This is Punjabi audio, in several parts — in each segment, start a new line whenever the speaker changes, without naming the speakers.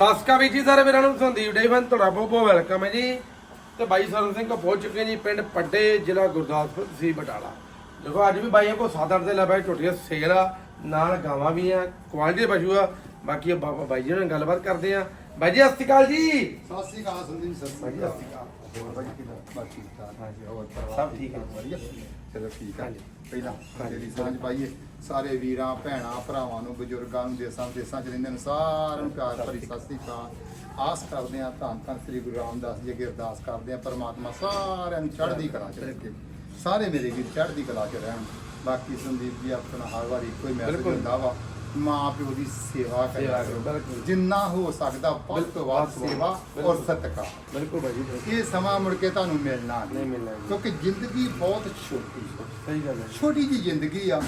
ਸਾਸਕਾ ਵੀ ਜੀ ਸਾਰੇ ਵੀਰਾਂ ਨੂੰ ਸੰਦੀਪ ਡੇਵਨ ਤੁਹਾਡਾ ਬਹੁਤ ਬਹੁਤ ਵੈਲਕਮ ਹੈ ਜੀ। ਤੇ ਬਾਈ ਸਰਨ ਸਿੰਘ ਕੋ ਪਹੁੰਚ ਚੁੱਕੇ ਜੀ ਪਿੰਡ ਪੱਡੇ ਜ਼ਿਲ੍ਹਾ ਗੁਰਦਾਸਪੁਰ ਤਹਿਸੀਲ ਬਟਾਲਾ। ਦੇਖੋ ਅੱਜ ਵੀ ਬਾਈਆਂ ਕੋ 7-8 ਦੇ ਲੈ ਬਾਈ ਝੋਟੀਆਂ ਸੇਲ ਆ ਨਾਲ ਗਾਵਾਂ ਵੀ ਆ ਕੁਆਲਿਟੀ ਦੇ ਪਸ਼ੂ ਆ। ਬਾਕੀ ਬਾਬਾ ਬਾਈ ਜੀ ਨਾਲ ਗੱਲਬਾਤ ਕਰਦੇ ਆ। ਬਾਈ ਜੀ ਸਤਿ ਸ਼੍ਰੀ ਅਕਾਲ ਜੀ।
ਸਤਿ ਸ਼੍ਰੀ ਅਕਾਲ ਸੰਦੀਪ ਸਤਿ ਸ਼੍ਰੀ
ਵਧੀਆ,
ਅਕਾਲ। ਹੋਰ ਭਾਈ ਕਿਦਾਂ? ਬਸ ਠੀਕ ਠਾਕ।
ਹਾਂਜੀ,
ਹੋਰ
ਸਭ ਠੀਕ ਹੈ।
ਵਧੀਆ? ਚਲੋ ਠੀਕ
ਹਾਂਜੀ।
ਪਹਿਲਾਂ ਜਿਹੜੀ ਸਾਂਝ ਪਾਈਏ ਸਾਰੇ ਵੀਰਾਂ ਭੈਣਾਂ ਭਰਾਵਾਂ ਨੂੰ ਬਜ਼ੁਰਗਾਂ ਨੂੰ ਦੇਸਾਂ ਦੇਸਾਂ ਚ ਰਹਿੰਦੇ ਨੇ ਸਾਰਿਆਂ ਨੂੰ ਪਿਆਰ ਭਰੀ ਸਤਿ ਸ਼੍ਰੀ ਅਕਾਲ। ਆਸ ਕਰਦੇ ਆ ਧੰਨ ਧੰਨ ਸ੍ਰੀ ਗੁਰੂ ਰਾਮਦਾਸ ਜੀ ਅੱਗੇ ਅਰਦਾਸ ਕਰਦੇ ਆ ਪਰਮਾਤਮਾ ਸਾਰਿਆਂ ਨੂੰ ਚੜ੍ਹਦੀ ਕਲਾ ਚ ਰੱਖੇ। ਸਾਰੇ ਮੇਰੇ ਵੀਰ ਚੜ੍ਹਦੀ ਕਲਾ ਚ ਰਹਿਣ। ਬਾਕੀ ਸੰਦੀਪ ਜੀ ਆਪਣਾ ਹਰ ਵਾਰ ਇੱਕੋ ਹੀ ਮੈਸੇਜ। ਹੁੰਦਾ ਵਾ। ਮਾਂ ਪਿਓ ਦੀ ਸੇਵਾ
ਸੇਵਾ
ਕਰਿਆ
ਕਰੋ,
ਕਰੋ
ਬਿਲਕੁਲ।
ਜਿੰਨਾ ਹੋ ਸਕਦਾ ਵੱਧ ਤੋਂ ਵੱਧ
ਬਿਲਕੁਲ।
ਸੇਵਾ ਔਰ
ਬਿਲਕੁਲ।
ਸਤਿਕਾਰ
ਬਿਲਕੁਲ ਬਾਈ ਜੀ ਬਿਲਕੁਲ।
ਇਹ ਸਮਾਂ ਮੁੜ ਕੇ ਤੁਹਾਨੂੰ ਮਿਲਣਾ
ਨਹੀਂ ਮਿਲਣਾ ਜੀ।
ਕਿਉਂਕਿ ਜ਼ਿੰਦਗੀ ਬਹੁਤ ਛੋਟੀ ਹੈ
ਸਹੀ ਗੱਲ ਹੈ
ਛੋਟੀ ਜੀ ਜ਼ਿੰਦਗੀ ਆ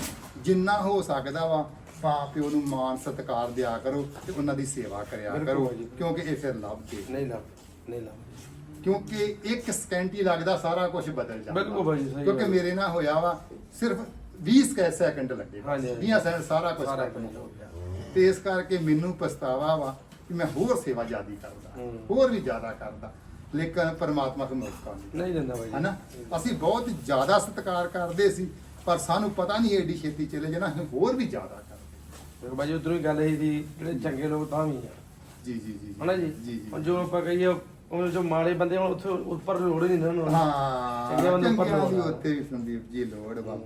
ਜਿੰਨਾ ਹੋ ਸਕਦਾ ਵਾ ਮਾਂ ਪਿਓ ਨੂੰ ਮਾਣ ਸਤਿਕਾਰ ਦਿਆ ਕਰੋ ਤੇ ਉਹਨਾਂ ਦੀ ਸੇਵਾ ਕਰਿਆ
ਬਿਲਕੁਲ
ਕਰੋ
ਜੀ।
ਕਿਉਂਕਿ ਇਹ ਫਿਰ ਲੱਭ ਕੇ
ਨਹੀਂ ਲੱਭ ਨਹੀਂ ਲੱਭ
ਕਿਉਂਕਿ ਇੱਕ ਸਕਿੰਟ ਹੀ ਲੱਗਦਾ ਸਾਰਾ ਕੁਝ ਬਦਲ ਜਾਂਦਾ
ਬਿਲਕੁਲ ਭਾਜੀ, ਸਹੀ
ਕਿਉਂਕਿ
ਗੱਲ।
ਮੇਰੇ ਨਾਲ ਹੋਇਆ ਵਾ ਸਿਰਫ 20 ਸਕੈ ਸੈਕਿੰਡ ਲੱਗੇ।
ਹਾਂਜੀ, ਹਾਂਜੀ।
20 ਸੈਕਿੰਡ ਸਾਰਾ ਕੁਝ
ਸਾਰਾ ਕੁਝ
ਹੋ ਗਿਆ। ਤੇ ਇਸ ਕਰਕੇ ਮੈਨੂੰ ਪਛਤਾਵਾ ਵਾ ਕਿ ਮੈਂ ਹੋਰ ਸੇਵਾ ਜ਼ਿਆਦੀ ਕਰਦਾ
ਹੂੰ।
ਹੋਰ ਵੀ ਜ਼ਿਆਦਾ ਕਰਦਾ। ਲੇਕਿਨ ਪਰਮਾਤਮਾ ਨੂੰ ਮੌਕਾ ਨਹੀਂ
ਨਹੀਂ ਦਿੰਦਾ ਬਾਈ ਜੀ।
ਹਨਾ? ਅਸੀਂ ਬਹੁਤ ਜ਼ਿਆਦਾ ਸਤਿਕਾਰ ਕਰਦੇ ਸੀ ਪਰ ਸਾਨੂੰ ਪਤਾ ਨਹੀਂ ਏਡੀ ਛੇਤੀ ਚਲੇ ਜਾਣਾ ਅਸੀਂ ਹੋਰ ਵੀ ਜ਼ਿਆਦਾ ਕਰਦੇ।
ਦੇਖੋ ਬਾਈ ਜੀ ਉਧਰੋਂ ਹੀ ਗੱਲ ਇਹ ਦੀ ਜਿਹੜੇ ਚੰਗੇ ਲੋਕ ਤਾਂ ਵੀ ਆ।
ਜੀ ਜੀ ਜੀ
ਹਨਾ ਜੀ?
ਜੀ ਜੀ।
ਹੁਣ ਜੋ ਆਪਾਂ ਕਹੀਏ ਉਹ ਜੋ ਮਾੜੇ ਬੰਦੇ ਹੁਣ ਉੱਥੇ ਉੱਪਰ ਲੋੜ ਹੀ ਨਹੀਂ ਨਾ ਉਹਨਾਂ ਨੂੰ।
ਹਾਂ
ਚੰਗੇ ਬੰਦੇ ਉੱਪਰ
ਚੰਗਿਆਂ ਦੀ
ਲੋੜ ਆ।
ਉੱਥੇ ਵੀ ਸੰਦੀਪ ਜੀ ਲੋੜ ਵਾ।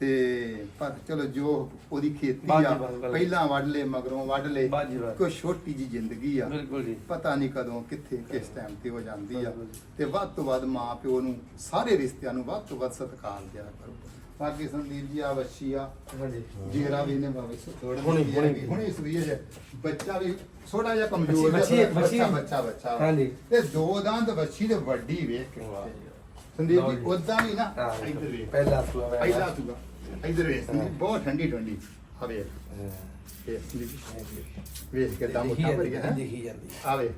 ਤੇ ਪਰ ਚਲੋ ਜੋ ਉਹਦੀ ਖੇਤੀ
ਬਾਜੀ
ਆ। ਪਹਿਲਾਂ ਵੱਢ ਲਏ ਮਗਰੋਂ ਵੱਢ ਲਏ
ਬਾਜੀ।
ਕੋਈ ਛੋਟੀ ਜੀ ਜ਼ਿੰਦਗੀ ਆ
ਬਿਲਕੁਲ ਜੀ
ਪਤਾ ਨਹੀਂ ਕਦੋਂ ਕਿੱਥੇ ਕਿਸ ਟਾਈਮ ਤੇ ਹੋ ਜਾਂਦੀ ਆ
ਬਿਲਕੁਲ।
ਤੇ ਵੱਧ ਤੋਂ ਵੱਧ ਮਾਂ ਪਿਓ ਨੂੰ ਸਾਰੇ ਰਿਸ਼ਤਿਆਂ ਨੂੰ ਵੱਧ ਤੋਂ ਵੱਧ ਸਤਿਕਾਰ ਦਿਆ ਕਰੋ ਬਾਕੀ ਸੰਦੀਪ ਜੀ ਆ ਵੱਛੀ ਆ
ਹਾਂਜੀ
ਜੀਰਾ ਵੀ ਨੇ ਬਾਬੇ ਥੋੜਾ
ਹੁਣੀ- ਹੁਣੀ।
ਹੁਣੇ ਸੂਈ ਹੈ ਬੱਚਾ ਵੀ ਥੋੜਾ ਜਿਹਾ ਕਮਜ਼ੋਰ
ਬੱਚੀ-
ਜਿਹਾ,
ਬੱਚੀ-
ਬੱਚਾ ਬੱਚਾ ਬੱਚਾ
ਹਾਂਜੀ।
ਤੇ ਦੋ ਦੰਦ ਬੱਚੀ ਤੇ ਵੱਡੀ ਵੇਖ ਕੇ
ਵਾਹ।
ਸੰਦੀਪ ਜੀ। ਉਦਾਂ ਵੀ ਨਾ
ਹਾਂ,
ਇੱਧਰ ਵੇਖ
ਪਹਿਲਾ ਸੂਆ
ਪਹਿਲਾ ਸੂਆ ਇੱਧਰ ਵੇਖ ਬਹੁਤ ਠੰਡੀ ਠੰਡੀ ਆ ਵੇਖ। ਵੇਖ ਵੇਖ ਕੇ ਦਮ
ਦਿਖੀ
ਉੱਠਾ
ਜਾਂਦੀ
ਪੜਿਆ
ਹੈ ਦਿਖੀ ਜਾਂਦੀ।
ਆ ਵੇਖ।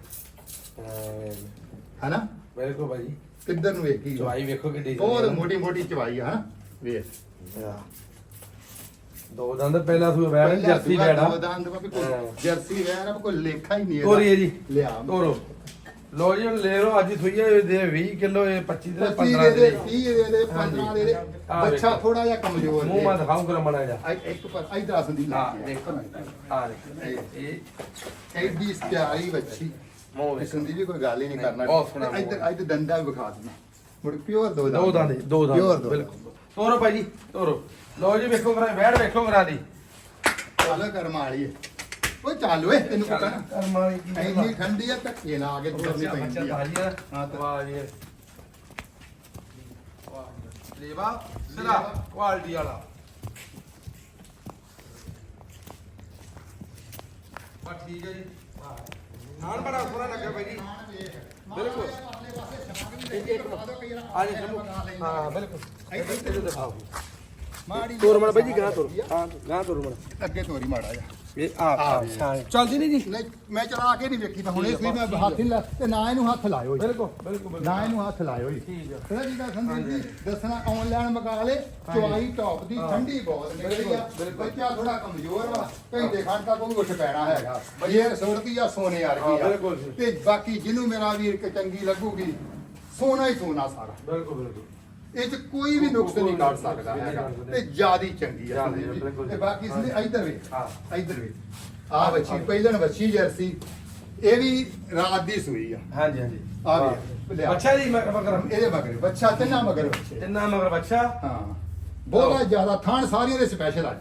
ਹਨਾ?
ਬਿਲਕੁਲ ਬਾਈ ਜੀ
ਕਿੱਧਰ ਨੂੰ ਵੇਖੀ?
ਚਵਾਈ ਵੇਖੋ ਕਿੱਡੀ
ਬਹੁਤ ਮੋਟੀ ਮੋਟੀ ਚਵਾਈ ਆ ਵੇਖ।
ਦੋ ਦੰਦ ਪਹਿਲਾ ਸੂਆ ਵੈਣ ਜਰਸੀ ਵੈੜਾ
ਦੋ ਦੰਦ ਬਾਬੇ। ਜਰਸੀ ਆ ਕੋਈ ਲੇਖਾ ਹੀ ਨਹੀਂ ਇਹਦਾ।
ਤੋਰੀ ਹੈ ਜੀ।
ਲਿਆ।
ਤੋਰੋ। ਲੋ ਜੀ ਹੁਣ ਲੈ ਲਓ ਅੱਜ ਹੈ ਦੇ 20 ਕਿਲੋ ਇਹ 25 ਤੇ
25
15
ਦੇ ਦੇ
ਦੇ।
30 ਦੇ ਦੇ 15 ਦੇ ਦੇ। ਬੱਚਾ। ਥੋੜਾ ਜਿਹਾ ਕਮਜ਼ੋਰ
ਮੂੰਹ ਮਾ ਦਿਖਾਉਂ ਕਰ ਮਣਾ ਜਾ
ਇੱਕ ਪਰ ਇਧਰ ਸੰਦੀ
ਹਾਂ
ਲੱਗੀ
ਦੇਖੋ। ਆ ਦੇਖੋ। ਇਹ
ਐਡੀ ਪਿਆਰੀ ਬੱਚੀ
ਮੂੰਹ
ਇਹ
ਵੇਖੋ
ਸੰਦੀ ਜੀ ਕੋਈ ਗੱਲ ਹੀ ਨਹੀਂ ਕਰਨਾ। ਇਧਰ ਇਧਰ ਡੰਡਾ ਵੀ ਵਿਖਾ ਦਿੰਦਾ। ਮੁੜ ਪਿਓਰ ਦੋ
ਦੋ ਦੰਦ। ਦੋ ਦੰਦ।
ਪਿਓਰ ਦੋ
ਬਿਲਕੁਲ। ਤੋਰੋ ਭਾਈ ਜੀ ਤੋਰੋ। ਲੋ ਜੀ ਵੇਖੋ ਕਰਾ ਵੈੜ ਵੇਖੋ ਕਰਾ ਦੀ।
ਚੱਲ ਕਰਮ ਵਾਲੀ ਹੈ। ਓਏ ਚੱਲ ਓਏ ਤੈਨੂੰ ਪਤਾ ਨਾ।
ਕਰਮਾਂ ਦੀ ਕੀ
ਐਨੀ ਠੰਡੀ ਆ ਧੱਕੇ ਲਾ ਕੇ
ਬੱਚਾ
ਪੈਂਦੀ ਆ।
ਆ
ਹਾਂ ਤੇ-
ਵਾਹ ਜੀ। ਵਾਹ ਲੇਵਾ ਸਿਰਾ ਕੁਆਲਿਟੀ ਵਾਲਾ। ਬਾ ਠੀਕ ਹੈ ਜੀ। ਵਾਹ ਨਾਨ ਬੜਾ ਸੋਹਣਾ ਲੱਗਾ ਭਾਈ ਜੀ। ਬਿਲਕੁਲ। ਆ ਜੀ ਚਲੋ। ਹਾਂ ਬਿਲਕੁਲ। ਇੱਥੇ ਦਿਖਾਓ।
ਮਾੜੀ
ਤੋਰ ਮਣ ਭਾਈ ਜੀ ਗਾਂ ਤੋਰ। ਹਾਂ ਗਾਂ ਤੋਰ ਮਣ
ਅੱਗੇ ਤੋਰੀ ਮਾੜਾ ਜਾ
ਇਹ ਆ ਆ ਚੱਲਦੀ ਨਹੀਂ ਜੀ
ਨਹੀਂ ਮੈਂ ਚਲਾ ਕੇ ਨਹੀਂ ਵੇਖੀ ਤਾਂ ਹੁਣੇ ਸੀ ਮੈਂ ਹੱਥ ਹੀ ਲਾ ਤੇ ਨਾ ਇਹਨੂੰ ਹੱਥ ਲਾਇਓ ਜੀ।
ਬਿਲਕੁਲ ਬਿਲਕੁਲ
ਨਾ ਇਹਨੂੰ ਹੱਥ ਲਾਇਓ ਜੀ।
ਠੀਕ ਆ।
ਪਤਾ ਜੀ ਦਾ ਸੰਦੀਪ ਜੀ? ਦੱਸਣਾ ਆਨਲਾਈਨ ਮੰਗਾ ਲੇ ਚਵਾਈ ਟੌਪ ਦੀ
ਹਾਂ।
ਠੰਡੀ ਬਹੁਤ ਨਿਕਲੀ ਆ।
ਬਿਲਕੁਲ, ਬਿਲਕੁਲ।
ਬੱਚਾ ਥੋੜਾ ਕਮਜ਼ੋਰ ਵਾ ਘੰਟੇ ਖੰਡ ਤੱਕ ਉਹ ਉੱਠ ਪੈਣਾ ਹੈਗਾ। ਇਹ ਸੁਣਦੀ ਆ ਸੋਨੇ
ਹਾਂ,
ਵਰਗੀ ਆ।
ਬਿਲਕੁਲ।
ਤੇ ਬਾਕੀ ਜਿਹਨੂੰ ਮੇਰਾ ਵੀਰ ਕਿ ਚੰਗੀ ਲੱਗੂਗੀ ਸੋਨਾ ਹੀ ਸੋਨਾ ਸਾਰਾ।
ਬਿਲਕੁਲ ਬਿਲਕੁਲ।
ਇਹ ਚ ਕੋਈ ਵੀ ਨੁਕਸ ਨਹੀਂ ਕੱਢ ਸਕਦਾ ਹੈਗਾ। ਤੇ ਜਿਆਦੀ ਚੰਗੀ ਆ
ਆ,
ਸੰਦੀਪ ਜੀ। ਤੇ ਬਾਕੀ ਸੰਦੀਪ
ਹਾਂ।
ਇੱਧਰ ਵੇਖ।
ਹਾਂ।
ਇੱਧਰ ਵੇਖ। ਆ ਬੱਚੀ ਪਹਿਲਣ ਬੱਚੀ ਜਰਸੀ ਇਹ ਵੀ ਰਾਤ ਦੀ ਸੂਈ ਆ।
ਹਾਂਜੀ ਹਾਂਜੀ।
ਆ ਵੇ।
ਅੱਛਾ ਜੀ ਮਗਰ
ਇਹਦੇ ਮਗਰ ਬੱਚਾ ਤਿੰਨਾ ਮਗਰ ਬੱਚੇ
ਤਿੰਨਾ ਮਗਰ ਬੱਚਾ
ਹਾਂ। ਬਹੁਤਾ ਜ਼ਿਆਦਾ ਥਾਣ ਸਾਰੀਆਂ ਦੇ ਸਪੈਸ਼ਲ ਅੱਜ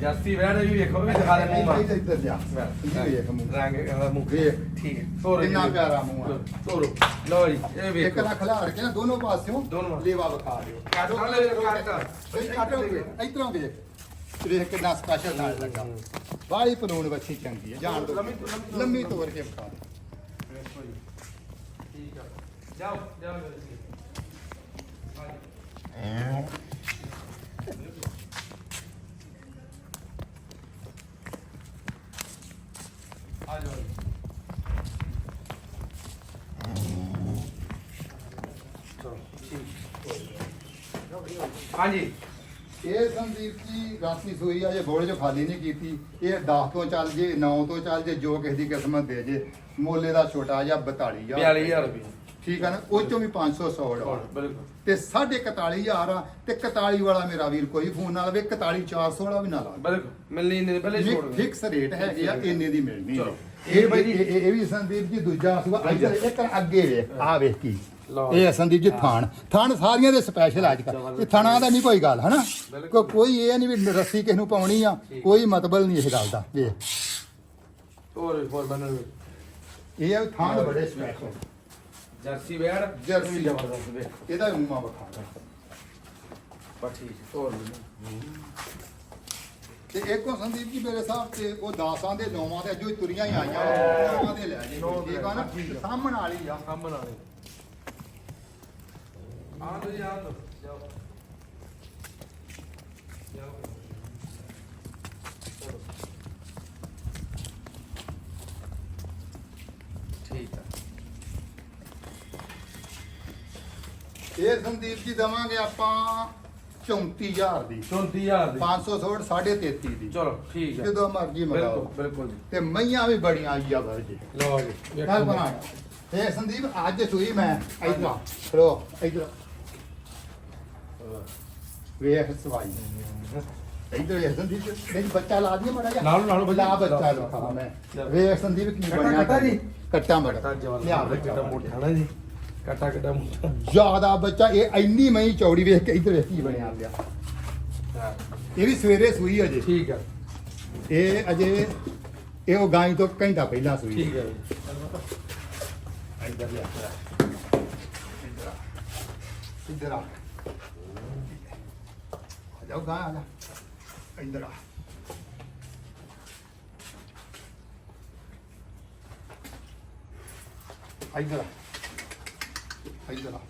ਜਰਸੀ ਵੈਣ ਵੀ ਵੇਖੋ ਵੀ ਦਿਖਾ ਦੇ ਮੂੰਹ ਮਾ
ਇੱਧਰ ਇੱਧਰ ਜਾ ਇਹ ਵੇਖ ਮੂੰਹ।
ਰੰਗ ਇਹਦਾ ਮੂੰਹ
ਵੇਖ
ਠੀਕ ਹੈ ਤੋਰੋ ਜੀ।
ਕਿੰਨਾ ਪਿਆਰਾ ਮੂੰਹ ਆ।
ਤੋਰੋ। ਲਓ ਜੀ ਇਹ
ਇੱਕ
ਵੇਖੋ
ਲੱਖ ਖਿਲਾੜ ਕੇ ਨਾ ਦੋਨੋਂ ਪਾਸਿਓਂ
ਦੋਨੋਂ।
ਲੇਵਾ ਵਿਖਾ ਦਿਓ।
ਕੱਟ ਲਾ ਲੈ ਕੱਟ।
ਇਧਰੋਂ ਇਧਰੋਂ ਵੇਖ ਵੇਖ ਕਿੰਨਾ ਸਪੈਸ਼ਲ ਨਾਲ ਲੱਗਾ। ਬਾਹਲੀ ਪਨੂਨ ਬੱਚੀ ਚੰਗੀ ਹੈ ਜਾਣ ਦੋ।
ਲੰਮੀ ਤੋਂ ਲੰਮੀ
ਲੰਮੀ ਤੋਰ ਕੇ ਵਿਖਾ ਦਿਓ।
ਵੇਖੋ ਜੀ। ਠੀਕ ਆ। ਜਾਓ ਜਾਓ ਜੀ ਆ ਜਾਓ ਜੀ। ਚਲੋ ਠੀਕ ਹਾਂਜੀ।
ਇਹ ਸੰਦੀਪ ਜੀ ਰਾਤੀ ਸੂਈ ਆ ਜੇ ਬੋਲੇ ਚ ਖਾਲੀ ਨਹੀਂ ਕੀਤੀ। ਇਹ 10 ਤੋਂ ਚੱਲ ਜੇ 9 ਤੋਂ ਚੱਲ ਜੇ ਜੋ ਕਿਸੇ ਦੀ ਕਿਸਮਤ ਦੇ ਜੇ ਮੋਲੇ ਦਾ ਛੋਟਾ ਜਿਹਾ 42000
42000 ਰੁਪਏ।
ਠੀਕ ਆ ਨਾ? ਉਹ ਚੋਂ ਵੀ 500 100 ਡਾਲਰ। ਤੇ 41000 ਆ ਤੇ 41 ਵਾਲਾ ਮੇਰਾ ਵੀਰ ਕੋਈ ਫੋਨ ਨਾ ਲਵੇ 41400 ਵਾਲਾ ਵੀ ਨਾ ਲਾਵੇ।
ਬਿਲਕੁਲ। ਮਿਲਣੀ ਨਹੀਂ ਪਹਿਲੇ ਛੋੜ
ਫਿਕਸ ਰੇਟ ਹੈਗੇ ਆ ਇੰਨੇ ਦੀ ਮਿਲਣੀ। ਇਹ ਬਾਈ ਇਹ ਵੀ ਸੰਦੀਪ ਜੀ ਦੂਜਾ ਸੂਆ ਇੱਧਰ ਇੱਕ ਅੱਗੇ ਵੇਖ ਆ ਵੇਖ ਕੀ। ਇਹ ਆ ਸੰਦੀਪ ਜੀ ਥਾਣ। ਥਾਣ ਸਾਰੀਆਂ ਦੇ ਸਪੈਸ਼ਲ ਅੱਜ ਕੱਲ ਇਹ ਥਾਣਾ ਦਾ ਨਹੀਂ ਕੋਈ ਗੱਲ ਹਨਾ? ਕੋਈ ਇਹ ਨਹੀਂ ਵੀ ਰੱਸੀ ਕਿਸ ਨੂੰ ਪਾਉਣੀ ਆ ਕੋਈ ਮਤਲਬ ਨਹੀਂ ਇਸ ਗੱਲ ਦਾ। ਵੇਖ।
ਹੋਰ ਹੋਰ ਬੰਨਣ
ਇਹ ਆ ਥਾਣ ਬੜੇ ਸਪੈਸ਼ਲ
ਜਰਸੀ ਵੇੜ
ਜਰਸੀ।
ਜ਼ਬਰਦਸਤ ਵੇਖ।
ਇਹਦਾ ਉਮਾ ਬਖਾ
ਪੱਠੀ ਹੋਰ
ਤੇ ਇੱਕੋ ਸੰਦੀਪ ਜੀ ਮੇਰੇ ਸਾਹਿਬ ਤੇ ਉਹ ਦਾਸਾਂ ਦੇ ਨੌਵਾਂ ਦੇ ਜੋ ਤੁਰੀਆਂ ਹੀ ਆਈਆਂ। ਨੌਵਾਂ ਦੇ ਲੈ ਜੇ। ਠੀਕ ਆ ਨਾ? ਸਾਹਮਣ ਵਾਲੀ ਆ।
ਕੰਮ ਬਣਾ ਆ ਤੁਸੀਂ ਆ ਲਓ ਜਾਓ ਜਾਓ ਚਲੋ ਠੀਕ ਆ
ਇਹ ਸੰਦੀਪ ਜੀ ਦਵਾਂਗੇ ਆਪਾਂ 34000 ਦੀ।
34000 ਦੀ।
500 ਛੋੜ 33.5 ਦੀ।
ਚਲੋ ਠੀਕ ਹੈ।
ਜਦੋਂ ਮਰਜ਼ੀ
ਬਿਲਕੁਲ
ਮੰਗਾਓ।
ਬਿਲਕੁਲ ਜੀ।
ਤੇ ਮਈਆਂ ਵੀ ਬੜੀਆਂ ਆਈਆਂ ਵਰ ਜੀ।
ਲਓ ਜੀ
ਕੱਲ ਬਣਾ ਇਹ ਸੰਦੀਪ ਅੱਜ ਸੂਈ ਮੈਂ ਇਧਰ ਵੇਖ ਸਵਾਈ। ਇਧਰ ਇਹ ਸੰਦੀਪ ਨਹੀਂ ਬੱਚਾ ਲਾ ਦਿਆ ਮੜਾ ਜਾ
ਲਾ ਲਓ, ਲਾ ਲਓ,
ਲਾ
ਬੱਚਾ।
ਲਖਾ ਮੈਂ। ਵੇਖ ਸੰਦੀਪ ਕੀ
ਕੱਟਾ-
ਬਣਿਆ
ਕੱਟਾ ਜੀ?
ਕੱਟਾ ਮੜਾ
ਕੱਟਾ ਜਵਾਨ
ਲਿਆ ਬੱਚਾ।
ਮੋਟਾ ਨਾ ਜੀ। ਕੱਟਾ ਕਿੱਡਾ ਮੋਟਾ
ਜ਼ਿਆਦਾ ਬੱਚਾ ਇਹ ਇੰਨੀ ਮਈ ਚੌੜੀ ਵੇਖ ਕੇ ਇਧਰ ਵੇਖ ਕੀ ਬਣਿਆ
ਹਾਂ,
ਇਹ ਵੀ ਸਵੇਰੇ ਸੂਈ ਅਜੇ
ਠੀਕ ਹੈ
ਇਹ ਅਜੇ ਇਹ ਉਹ ਗਾਂ ਤੋਂ ਘੰਟਾ ਪਹਿਲਾਂ ਸੂਈ।
ਠੀਕ ਹੈ ਜੀ।
ਇੱਧਰ ਲਿਆ ਇੱਧਰ ਆ। ਇੱਧਰ ਆ ਆ। ਜਾਓ ਗਾਂ ਆ ਜਾ ਇੱਧਰ ਆ ਇੱਧਰ ਆ ਇੱਧਰ ਆ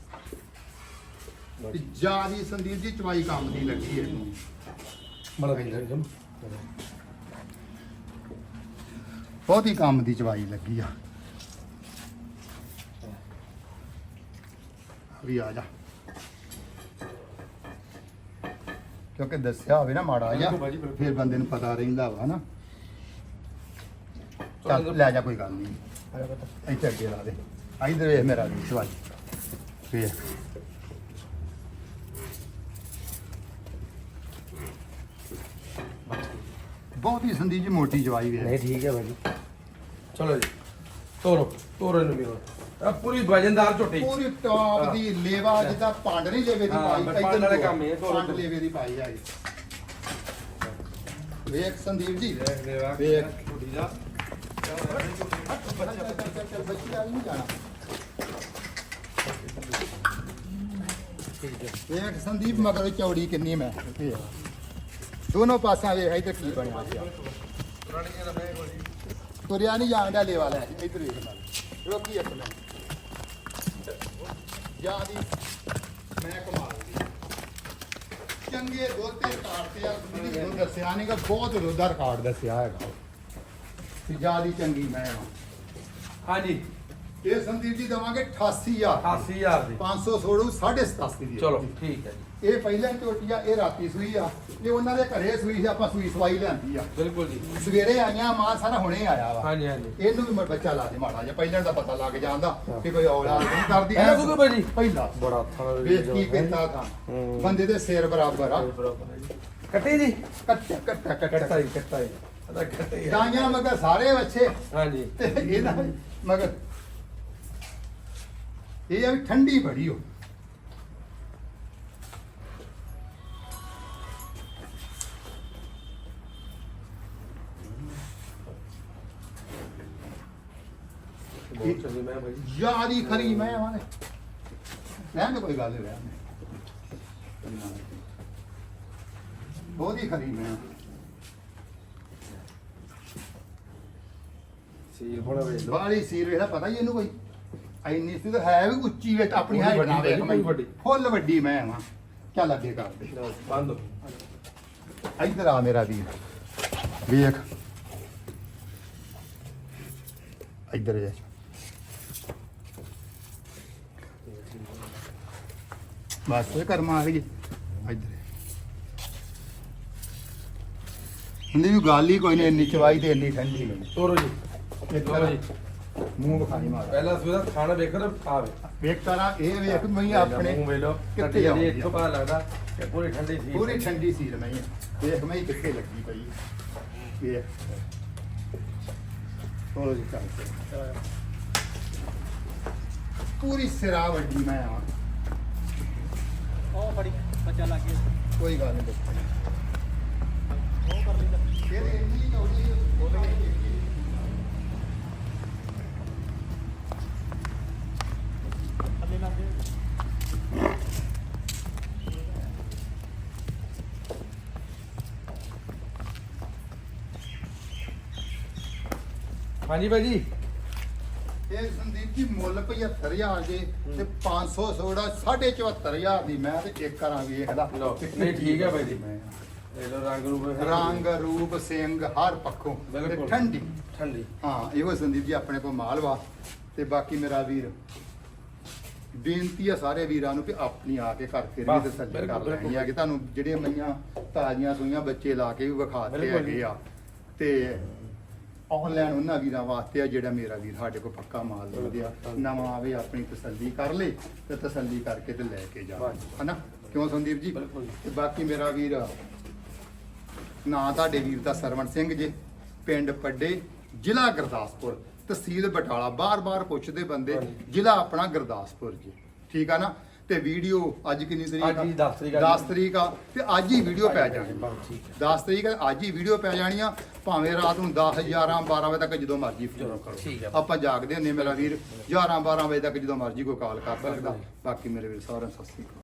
ਜਿਆਦੀ ਸੰਦੀਪ ਜੀ ਚਵਾਈ ਕੰਮ ਦੀ ਲੱਗੀ ਇਹਨੂੰ
ਬੜਾ ਪੈਂਦਾ ਜਮ
ਬਹੁਤੀ ਕੰਮ ਦੀ ਚਵਾਈ ਲੱਗੀ ਆ ਵੀ ਆ ਜਾ ਕਿਉਂਕਿ ਦੱਸਿਆ ਹੋਵੇ ਨਾ ਮਾੜਾ ਜਿਹਾ
ਬਿਲਕੁਲ ਭਾਜੀ, ਬਿਲਕੁਲ।
ਫਿਰ ਬੰਦੇ ਨੂੰ ਪਤਾ ਰਹਿੰਦਾ ਵਾ ਹਨਾ ਚੱਲ ਲੈ ਜਾ ਕੋਈ ਗੱਲ ਨਹੀਂ। ਇੱਥੇ ਅੱਗੇ ਲਾ ਦੇ। ਇਧਰ ਵੇਖ ਮੇਰਾ ਵੀ ਚਵਾਈ ਵੇਖ। ਬਹੁਤ ਹੀ ਸੰਦੀਪ ਜੀ ਮੋਟੀ ਚਵਾਈ ਵੇਖ।
ਨਹੀਂ ਠੀਕ ਹੈ ਭਾਜੀ। ਚਲੋ ਜੀ। ਤੋਰੋ ਤੋਰੋ ਇਹਨੂੰ ਵੀ ਹੁਣ ਆ ਪੂਰੀ ਵਜਨਦਾਰ ਝੋਟੀ।
ਪੂਰੀ ਟੌਪ ਦੀ ਲੇਵਾ ਜਿੱਦਾਂ ਪੰਡ ਨਹੀਂ ਲੇਵੇ ਦੀ
ਹਾਂ,
ਪਾਈ
ਮੈਂ ਪੰਡ ਵਾਲੇ ਕੰਮ ਹੀ ਹੈ, ਥੋੜ੍ਹਾ
ਪੰਡ ਲੇਵੇ ਦੀ ਪਾਈ ਆ ਵੇਖ ਸੰਦੀਪ ਜੀ। ਵੇਖ।
ਝੋਟੀ ਦਾ।
ਚੱਲ ਚੱਲ ਚੱਲ ਚੱਲ ਬੱਚੀ ਵਾਲੀ ਨਹੀਂ ਜਾਣਾ
ਠੀਕ ਹੈ
ਵੇਖ ਸੰਦੀਪ ਮਗਰ ਚੌੜੀ ਕਿੰਨੀ ਮੈਂ ਵੇਖ। ਦੋਨੋਂ ਪਾਸਾਂ ਵੇਖ ਇੱਧਰ ਕੀ ਬਣਿਆ ਪਿਆ।
ਪੁਰਾਣੀਆਂ ਦਾ ਮੈਂ ਹੋਲੀ
ਤੁਰਿਆ ਨਹੀਂ ਜਾਂਦਾ ਲੇਵਾ ਲੈ, ਇੱਧਰ ਵੇਖ ਨਾਲ ਰੋਕੀ ਇੱਕ ਮਿੰਟ ਜਿਆਦੀ ਮੈਂ ਕਮਾਲ ਦੀ। ਚੰਗੇ ਦੁੱਧ ਤੇ ਆ, ਤੁਸੀਂ ਦੁੱਧ ਦੱਸਿਆ ਨਹੀਂ ਕਿ ਬਹੁਤ ਦੁੱਧ ਦਾ ਰਿਕਾਰਡ ਦੱਸਿਆ ਹੈਗਾ। ਤੇ ਜਿਆਦੀ ਚੰਗੀ ਮੈਂ ਆ।
ਹਾਂਜੀ।
ਇਹ ਸੰਦੀਪ ਜੀ ਦਵਾਂਗੇ 88000
88000 ਦੀ।
500 ਛੋੜੂ 87 ਦੀ
ਚਲੋ ਠੀਕ ਹੈ ਜੀ।
ਇਹ ਪਹਿਲਾਂ ਝੋਟੀ ਆ ਇਹ ਰਾਤੀ ਸੂਈ ਆ। ਇਹ ਉਹਨਾਂ ਦੇ ਘਰੇ ਸੂਈ ਸੀ ਆਪਾਂ ਸੂਈ ਸਵਾਈ ਲਿਆਂਦੀ ਆ।
ਬਿਲਕੁਲ ਜੀ।
ਸਵੇਰੇ ਆਈਆਂ ਮਾਂ ਸਾਰਾ ਹੁਣੇ ਆਇਆ ਵਾ।
ਹਾਂਜੀ ਹਾਂਜੀ।
ਇਹਨੂੰ ਵੀ ਬੱਚਾ ਲਾ ਦੇ ਮਾੜਾ ਜਿਹਾ ਪਹਿਲਾਂ ਦਾ ਪਤਾ ਲੱਗ ਜਾਂਦਾ ਕਿ ਕੋਈ ਔਲਾਦ ਨਹੀਂ ਕਰਦੀ।
ਇਹ ਲੱਗੂਗਾ ਭਾਜੀ
ਪਹਿਲਾ।
ਬੜਾ ਥਾਂ
ਵੇਖ ਕੀ ਤਾਂ।
ਹੂੰ।
ਬੰਦੇ ਦੇ ਸਿਰ ਬਰਾਬਰ ਆ।
ਕੱਟੀ ਜੀ।
ਕੱਟਾ ਕੱਟਾ
ਕੱਟਾ
ਕੱਟਾ।
ਹੀ ਕੱਟਾ ਹੀ ਅਦਾ ਕੱਟਾ ਹੀ
ਗਾਈਆਂ ਮਗਰ ਸਾਰੇ ਬੱਚੇ
ਹਾਂਜੀ।
ਤੇ ਇਹਦਾ ਮਗਰ ਇਹ ਆ ਵੀ ਠੰਡੀ ਬੜੀ ਹੋ
ਬਹੁਤ ਚੰਗੀ ਮੈਂ ਭਾਜੀ
ਯਾਰੀ ਖਰੀ ਮੈਂ ਵਾਲੇ ਰਹਿਣ ਦੇ ਕੋਈ ਗੱਲ ਨਹੀਂ ਰਹਿਣ ਦੇ। ਬਹੁਤ ਹੀ ਖਰੀ ਮੈਂ
ਸੀ ਹੁਣ ਵੇ
ਬਾਲੀ ਸੀਰ ਵੇਖਦਾ ਪਤਾ ਹੀ ਇਹਨੂੰ ਕੋਈ। ਐਨੀ ਸੀ ਤਾਂ ਹੈ ਵੀ ਉੱਚੀ ਵਿੱਚ ਆਪਣੀ
ਪੂਰੀ
ਹਾਈਟ
ਵੱਡੀ
ਨਾਲ ਵੇਖ
ਵੱਡੀ।
ਫੁੱਲ ਵੱਡੀ ਮੈਂ ਵਾਂ। ਚੱਲ ਅੱਗੇ ਕਰ ਦੇ।
ਬੰਦ। ਹੋ।
ਇੱਧਰ ਆ ਮੇਰਾ ਵੀਰ। ਵੇਖ। ਇੱਧਰ ਵੇਖ ਬਸ ਇਹ ਕਰਮਾ ਆ ਗਈ ਇੱਧਰ ਸੰਦੀਪ ਗੱਲ ਹੀ ਕੋਈ ਨਹੀਂ ਇੰਨੀ ਚਵਾਈ ਤੇ ਇੰਨੀ ਠੰਡੀ ਨਹੀਂ।
ਤੋਰੋ ਜੀ।
ਇੱਧਰ
ਲਓ ਜੀ।
ਮੂੰਹ ਵਿਖਾਈ ਮਾਰ।
ਪਹਿਲਾ ਸੂਦਾ ਥਾਣਾ ਵੇਖੋ ਤਾਂ ਆਵੇ
ਵੇਖ ਤਾਰਾ ਇਹ ਵੇਖ ਮੈਂ ਆਪਣੇ
ਮੂੰਹ ਵੇਲੋ
ਕਿੱਥੇ
ਕਿੱਥੇ ਜਾਂਦੀ? ਇੱਥੋਂ ਪਤਾ ਲੱਗਦਾ ਕਿ ਪੂਰੀ ਠੰਡੀ ਸੀ
ਪੂਰੀ ਠੰਡੀ ਸੀ ਮੈਂ ਵੇਖ ਮੈਂ ਕਿੱਥੇ ਲੱਗੀ ਪਈ। ਵੇਖ ਤੋਲੋ ਜੀ ਕਰ। ਪੂਰੀ ਸਿਰਾ ਵੱਡੀ ਮੈਂ ਆ
ਉਹ ਫੜੀ ਬੱਚਾ ਲੱਗ ਗਿਆ।
ਕੋਈ ਗੱਲ ਨਹੀਂ ਦੇਖੋ।
ਉਹ ਕਰ ਲਈ
ਫਿਰ ਇੰਨੀ ਚੌੜੀ ਉਹਦੇ
ਥੱਲੇ ਲੱਗ ਗਿਆ
ਹਾਂਜੀ ਭਾਜੀ।
ਇਹ ਸੰਦੀਪ ਜੀ ਮੁੱਲ 75000 ਜੇ ਤੇ 500 ਸੋੜਾ 74500 ਦੀ ਮੈਂ ਤੇ ਇੱਕ ਕਰਾਂ ਵੇਖਦਾ
ਲਓ ਨਹੀਂ ਠੀਕ ਹੈ ਭਾਈ ਜੀ ਇਹ ਲੋ ਰੰਗ ਰੂਪ
ਰੰਗ ਰੂਪ ਸਿੰਘ ਹਰ ਪੱਖੋਂ ਤੇ
ਬਿਲਕੁਲ।
ਠੰਡੀ।
ਠੰਡੀ।
ਹਾਂ ਇਹੋ ਸੰਦੀਪ ਜੀ ਆਪਣੇ ਕੋਲ ਮਾਲ ਵਾ ਤੇ ਬਾਕੀ ਮੇਰਾ ਵੀਰ। ਬੇਨਤੀ ਆ ਸਾਰੇ ਵੀਰਾਂ ਨੂੰ ਕਿ ਆਪਣੀ ਆ ਕੇ ਘਰ ਫਿਰ ਵੀ
ਬਸ,
ਤਸੱਲੀ
ਬਿਲਕੁਲ,
ਕਰ ਲੈਣੀ ਆ ਕਿ ਤੁਹਾਨੂੰ ਜਿਹੜੀਆਂ ਮਈਆਂ ਤਾਜ਼ੀਆਂ ਸੂਈਆਂ ਬੱਚੇ ਲਾ ਕੇ ਵੀ ਵਿਖਾਤੇ
ਬਿਲਕੁਲ।
ਹੈਗੇ ਆ। ਤੇ ਆਨਲਾਈਨ ਉਹਨਾਂ ਵੀਰਾਂ ਵਾਸਤੇ ਆ ਜਿਹੜਾ ਮੇਰਾ ਵੀਰ ਸਾਡੇ ਕੋਲ ਪੱਕਾ ਮਾਲ ਲੈਂਦੇ ਆ ਨਵਾਂ ਆਵੇ ਆਪਣੀ ਤਸੱਲੀ ਕਰ ਲੇ ਤੇ ਤਸੱਲੀ ਕਰਕੇ ਤੇ ਲੈ ਕੇ ਜਾ। ਹਨਾ? ਕਿਉਂ ਸੰਦੀਪ ਜੀ। ਤੇ ਬਾਕੀ ਮੇਰਾ ਵੀਰ ਨਾਂ ਤੁਹਾਡੇ ਵੀਰ ਦਾ ਸਰਵਣ ਸਿੰਘ ਜੇ ਪਿੰਡ ਪੱਡੇ ਜ਼ਿਲ੍ਹਾ ਗੁਰਦਾਸਪੁਰ। ਤਹਿਸੀਲ ਬਟਾਲਾ ਬਾਰ-ਬਾਰ ਪੁੱਛਦੇ ਬੰਦੇ। ਜ਼ਿਲ੍ਹਾ ਆਪਣਾ ਗੁਰਦਾਸਪੁਰ ਜੀ। ਠੀਕ ਆ ਨਾ? ਤੇ ਵੀਡੀਓ ਅੱਜ ਕਿੰਨੀ ਤਰੀਕ
ਅੱਜ ਹੀ 10 ਤਰੀਕ ਆ
10 ਤਰੀਕ ਆ ਤੇ ਅੱਜ ਹੀ ਵੀਡੀਓ ਪੈ ਜਾਣੀ।
ਬਸ ਠੀਕ ਹੈ
10 ਤਰੀਕ ਆ, ਅੱਜ ਹੀ ਵੀਡੀਓ ਪੈ ਜਾਣੀ ਆ। ਭਾਵੇਂ ਰਾਤ ਨੂੰ 10 11 12 ਵਜੇ ਤੱਕ ਜਦੋਂ ਮਰਜ਼ੀ ਫੋਨ ਕਰੋ। ਆਪਾਂ ਜਾਗਦੇ ਹੁੰਨੇ ਮੇਰਾ ਵੀਰ। 11 12 ਵਜੇ ਤੱਕ ਜਦੋਂ ਮਰਜ਼ੀ ਕੋਈ ਕਾਲ ਕਰ ਸਕਦਾ। ਬਾਕੀ ਮੇਰੇ ਵੀਰ ਸਾਰਿਆਂ ਸਤਿ ਸ੍ਰੀ ਅਕਾਲ।